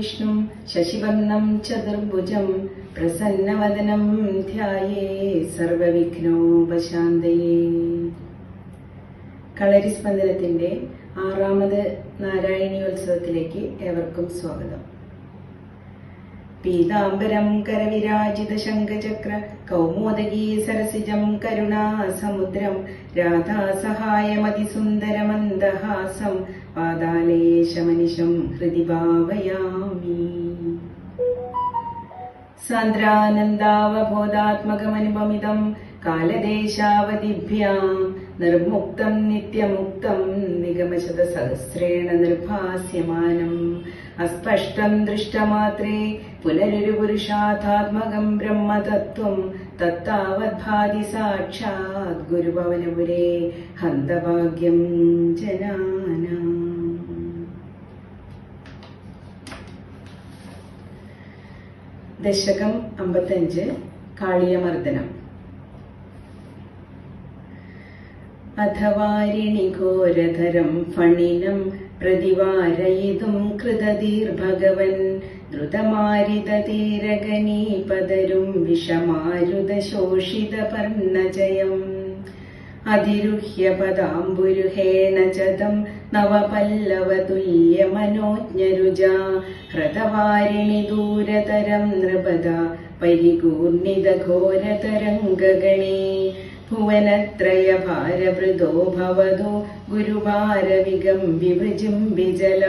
വിഷ്ണു ശശിവർണം ചതുർഭുജം പ്രസന്നവദനം ധ്യായേ സർവവിഘ്നോപശാന്തയേ. കളരിസ്പന്ദനത്തിന്റെ ആറാമത് നാരായണീയോത്സവത്തിലേക്ക് ഏവർക്കും സ്വാഗതം. പീതാംബരം കരവിരാജിത ശംഖചക്ര കൗമോദകീ സരസിജം കരുണാസമുദ്രം രാധാസഹായമതിസുന്ദരമന്ദഹാസം പാതാലേശമനിശം ഹൃദി ഭാവയാമി സാന്ദ്രാനന്ദാവബോധാത്മകമനുപമിതം കാലദേശാവധിഭ്യാം നിർമുക്തം നിത്യമുക്തം നിഗമശതസഹസ്രേണ നിർഭാസ്യമാനം. അസ്പഷ്ടം ദൃഷ്ടമാത്രേ പുനരൊരു പുരുഷാഥാത്മകം ബ്രഹ്മതത്വം. തത്താവദ്ഭാതി സാക്ഷാത് ഗുരുഭവനപുരേ ഹന്തഭാഗ്യം ജനാന. ദശകം അമ്പത്തഞ്ച് കാളിയമർദ്ദനം. അഥവാരിണി ഘോരധരം ഫണിനം പ്രതിവാരയിതും കൃതതീർഭഗവൻ ദ്രുതമാരിതീരഗനീപതരും വിഷമാരുതശോഷിതപർണജയം. അതിരുഹ്യ പദാംബുരുഹേണ ചതം നവപല്ലവതുല്യമനോജ്ഞരുജാ. ഹൃതവാരിണി ദൂരതരം നൃപദ പരികൂർണിത ഘോരതരംഗഗണേ ഭുവനത്രയ ഭാരവൃതോ ഭവതു ഗുരുഭാരവിഗം വിഭൃജിംബിജല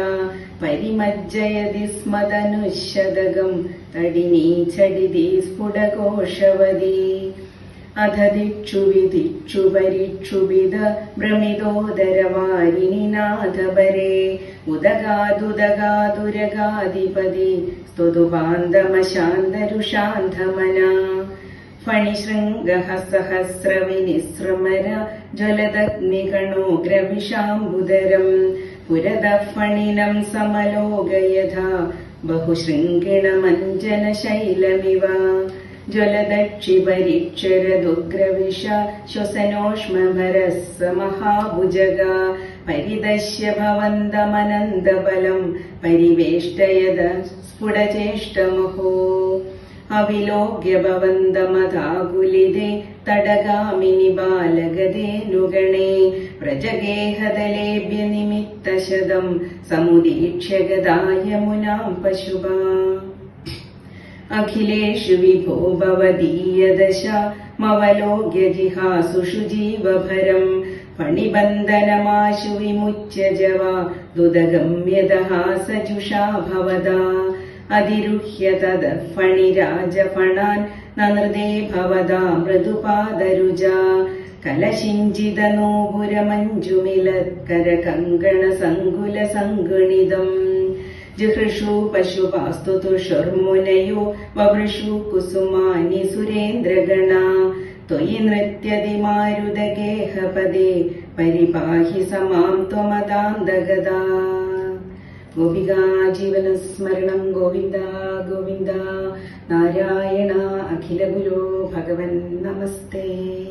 പരിമജ്ജയതി സ്മതനുശതകം തടിനീ ചടിതി സ്ഫുടകോശവതി അധ ദിക്ഷുവിധിക്ഷു വിധിക്ഷു പരിക്ഷുഭിത ഭ്രമിതോദരവാരിണി നാഥപരേ ഉദഗാദുദഗാദുരഗാധിപതി സ്തുതുപാന്തമശാന്തരുഷാന്തമന ഫണിശൃംഗഹസഹസ്രവിനിസൃമര ജ്വലദഗ്നിഗണോഗ്രവിഷാംബുദരം പുരതഃ ഫണിനം സമലോകയഥ ബഹുശൃംഗിണമഞ്ജനശൈലമിവ. ജ്വലദക്ഷിപരിക്ഷരദുഗ്രവിഷ ശ്വസനോഷ്മഭരസ്സ മഹാഭുജഗ പരിദശ്യ ഭവന്തമനന്തബലം പരിവേഷ്ടയത സ്ഫുടചേഷ്ടമുഹോ. ഭവന്തമതാകുലിതേ തടഗാമിനി ബാലഗതേനുഗണേ വ്രജഗേഹദലേഭ്യ നിമിത്തശതം സമുദീക്ഷ്യ ഗദായമുനാം പശുഭാ അഖിലേഷു വിഭോ ഭവദീയദശ മവലോക്യ ജിഹാസുഷു ജീവഭരം ഫണിബന്ധനമാശു വിമുച്യ ജവ ഭവദാ തദ ഫണിരാജഫണാൻ നനൃതേ ഭവദാ മൃദുപാദരുജ കലശിഞ്ചിത നൂപുരമഞ്ജുമിലക്കര കങ്കണ സങ്കുല സങ്കുണിതം ജിഹൃഷു പശുപാസ്തു തുഷുർമുനയോ വവൃഷു കുസുമാനി സുരേന്ദ്രഗണ. ത്വയി നൃത്യതി മാരുതഗേഹപദേ പരിപാഹി സമാം ത്വമദാന്തഗദാ ഗോപികാ ജീവനസ്മരണം ഗോവിന്ദ ഗോവിന്ദ. നാരായണ അഖില ഗുരു ഭഗവൻ നമസ്തേ.